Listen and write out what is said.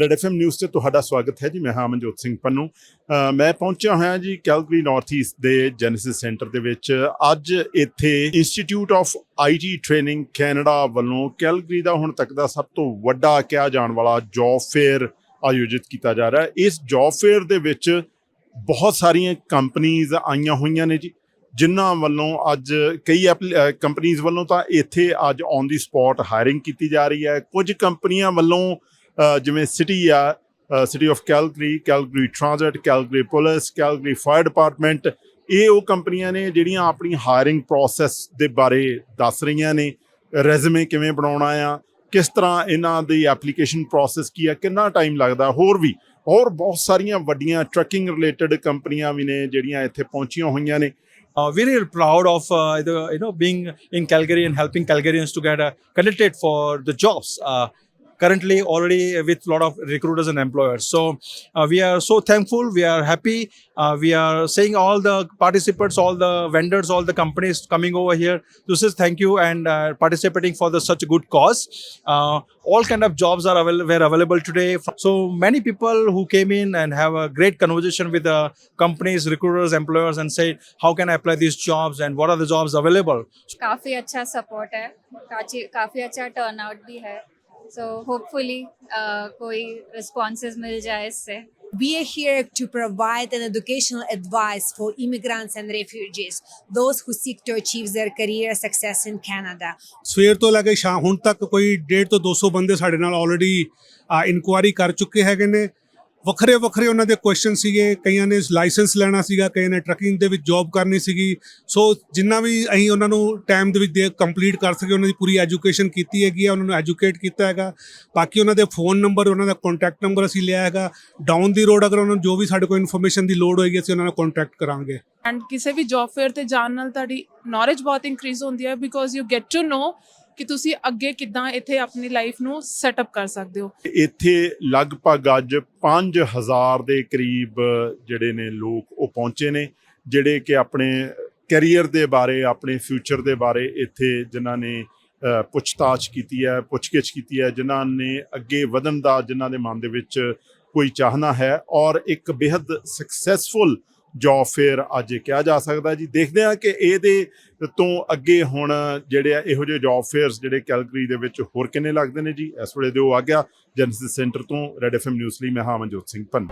Red FM news ਤੇ ਤੁਹਾਡਾ ਸਵਾਗਤ ਹੈ ਜੀ। ਮੈਂ ਹਾਂ ਮਨਜੋਤ ਸਿੰਘ ਪੰਨੂ। ਮੈਂ ਪਹੁੰਚਿਆ ਹੋਇਆ ਜੀ ਕੈਲਗਰੀ ਨਾਰਥ ਈਸਟ ਦੇ ਜੈਨੇਸਿਸ ਸੈਂਟਰ ਦੇ ਵਿੱਚ। ਅੱਜ ਇੱਥੇ institute of IT training Canada ਵੱਲੋਂ ਕੈਲਗਰੀ ਦਾ ਹੁਣ ਤੱਕ ਦਾ ਸਭ ਤੋਂ ਵੱਡਾ ਕਿਹਾ ਜਾਣ ਵਾਲਾ ਜੌਬ ਫੇਅਰ ਆਯੋਜਿਤ ਕੀਤਾ ਜਾ ਰਿਹਾ ਹੈ। ਇਸ ਜੌਬ ਫੇਅਰ ਦੇ ਵਿੱਚ ਬਹੁਤ ਸਾਰੀਆਂ ਕੰਪਨੀਆਂ ਆਈਆਂ ਹੋਈਆਂ ਨੇ ਜੀ, ਜਿਨ੍ਹਾਂ ਵੱਲੋਂ ਅੱਜ ਕਈ ਕੰਪਨੀਆਂ ਵੱਲੋਂ ਤਾਂ ਇੱਥੇ ਅੱਜ ਔਨ ਦੀ ਸਪੌਟ ਹਾਇਰਿੰਗ ਕੀਤੀ ਜਾ ਰਹੀ ਹੈ। ਕੁਝ ਕੰਪਨੀਆਂ ਵੱਲੋਂ ਜਿਵੇਂ ਸਿਟੀ ਆ city of Calgary Calgary transit Calgary police Calgary fire department ਇਹ ਉਹ ਕੰਪਨੀਆਂ ਨੇ ਜਿਹੜੀਆਂ ਆਪਣੀ ਹਾਇਰਿੰਗ ਪ੍ਰੋਸੈਸ ਦੇ ਬਾਰੇ ਦੱਸ ਰਹੀਆਂ ਨੇ ਰੈਜ਼ਮੇ ਕਿਵੇਂ ਬਣਾਉਣਾ ਆ ਕਿਸ ਤਰ੍ਹਾਂ ਇਹਨਾਂ ਦੀ ਐਪਲੀਕੇਸ਼ਨ ਪ੍ਰੋਸੈਸ ਕੀ ਆ ਕਿੰਨਾ ਟਾਈਮ ਲੱਗਦਾ ਹੋਰ ਵੀ ਹੋਰ ਬਹੁਤ ਸਾਰੀਆਂ ਵੱਡੀਆਂ ਟਰੱਕਿੰਗ ਰਿਲੇਟਡ ਕੰਪਨੀਆਂ ਵੀ ਨੇ ਜਿਹੜੀਆਂ ਇੱਥੇ ਪਹੁੰਚੀਆਂ ਹੋਈਆਂ ਨੇ uh, very proud of uh, the, you know being in Calgary and helping Calgarians to get uh, connected for the jobs. Uh, currently already with a lot of recruiters and employers so uh, we are so thankful we are happy uh, we are saying all the participants all the vendors all the companies coming over here to say thank you and uh, participating for the such a good cause uh, all kind of jobs are avail- were available today so many people who came in and have a great conversation with the companies recruiters employers and say how can i apply these jobs and what are the jobs available काफ़ी अच्छा support है काफी काफ़ी अच्छा turnout भी है So hopefully, uh, koi responses mil jaye isse. We are here to provide an educational advice for immigrants and refugees, those who seek to achieve their career success in Canada. ਸਵੇਰ ਤੋਂ ਲੈ ਕੇ ਸ਼ਾਮ ਹੁਣ ਤੱਕ ਕੋਈ 1.5 ਤੋਂ 200 ਬੰਦੇ ਸਾਡੇ ਨਾਲ ਆਲਰੇਡੀ ਇਨਕੁਆਰੀ ਕਰ ਚੁੱਕੇ ਹੈਗੇ ਨੇ ਵੱਖਰੇ ਵੱਖਰੇ ਉਹਨਾਂ ਦੇ ਕੁਐਸਚਨ ਸੀਗੇ, ਕਈਆਂ ਨੇ ਲਾਇਸੈਂਸ ਲੈਣਾ ਸੀਗਾ, ਕਈਆਂ ਨੇ ਟਰੱਕਿੰਗ ਦੇ ਵਿੱਚ ਜੌਬ ਕਰਨੀ ਸੀਗੀ। ਸੋ ਜਿੰਨਾ ਵੀ ਅਸੀਂ ਉਹਨਾਂ ਨੂੰ ਟਾਈਮ ਦੇ ਵਿੱਚ ਦੇ ਕੰਪਲੀਟ ਕਰ ਸਕੇ, ਉਹਨਾਂ ਦੀ ਪੂਰੀ ਐਜੂਕੇਸ਼ਨ ਕੀਤੀ ਹੈਗੀ ਆ, ਉਹਨਾਂ ਨੂੰ ਐਜੂਕੇਟ ਕੀਤਾ ਹੈਗਾ। ਬਾਕੀ ਉਹਨਾਂ ਦੇ ਫੋਨ ਨੰਬਰ ਉਹਨਾਂ ਦਾ ਕੰਟੈਕਟ ਨੰਬਰ ਅਸੀਂ ਲਿਆ ਹੈਗਾ। ਡਾਊਨ ਦੀ ਰੋਡ ਅਗਰ ਉਹਨਾਂ ਨੂੰ ਜੋ ਵੀ ਸਾਡੇ ਕੋਲ ਇਨਫੋਰਮੇਸ਼ਨ ਦੀ ਲੋੜ ਹੋਏਗੀ, ਅਸੀਂ ਉਹਨਾਂ ਨਾਲ ਕੰਟੈਕਟ ਕਰਾਂਗੇ। ਐਂਡ ਕਿਸੇ ਵੀ ਜੌਬ ਫੇਅਰ ਤੇ ਜਾਣ ਨਾਲ ਤੁਹਾਡੀ ਨੌਲੇਜ ਬਹੁਤ ਇਨਕਰੀਜ਼ ਹੁੰਦੀ ਹੈ because you get to know ਕਿ ਤੁਸੀਂ ਅੱਗੇ ਕਿੱਦਾਂ ਇੱਥੇ ਆਪਣੀ ਲਾਈਫ ਨੂੰ ਸੈਟਅਪ ਕਰ ਸਕਦੇ ਹੋ? ਇੱਥੇ ਲਗਭਗ ਅੱਜ 5000 ਦੇ ਕਰੀਬ, ਜਿਹੜੇ ਨੇ ਲੋਕ ਉਹ ਪਹੁੰਚੇ ਨੇ, ਜਿਹੜੇ ਕਿ ਆਪਣੇ ਕੈਰੀਅਰ ਦੇ ਬਾਰੇ, ਆਪਣੇ ਫਿਊਚਰ ਦੇ ਬਾਰੇ ਇੱਥੇ ਜਿਨ੍ਹਾਂ ਨੇ ਪੁੱਛਤਾਛ ਕੀਤੀ ਹੈ, ਪੁੱਛਗਿੱਛ ਕੀਤੀ ਹੈ, ਜਿਨ੍ਹਾਂ ਨੇ ਅੱਗੇ ਵਧਣ ਦਾ, ਜਿਨ੍ਹਾਂ ਦੇ ਮਨ ਦੇ ਵਿੱਚ ਕੋਈ ਚਾਹਨਾ ਹੈ ਔਰ ਇੱਕ ਬੇहद ਸਕਸੈਸਫੁਲ ਜੌਬ ਫੇਅਰ ਅੱਜ ਕਿਹਾ ਜਾ ਸਕਦਾ ਜੀ। ਦੇਖਦੇ ਹਾਂ ਕਿ ਇਹਦੇ ਤੋਂ ਅੱਗੇ ਹੁਣ ਜਿਹੜੇ ਆ, ਇਹੋ ਜਿਹੇ ਜੌਬ ਫੇਅਰਸ ਜਿਹੜੇ ਕੈਲਗਰੀ ਦੇ ਵਿੱਚ ਹੋਰ ਕਿੰਨੇ ਲੱਗਦੇ ਨੇ ਜੀ? ਇਸ ਵੇਲੇ ਦਿਓ ਆ ਗਿਆ। ਜਨਸਿਸ ਸੈਂਟਰ ਤੋਂ ਰੈਡ ਐਫਐਮ ਨਿਊਜ਼ ਲਈ ਮੈਂ ਹਾਂ ਮਨਜੋਤ ਸਿੰਘ ਪੰਨ।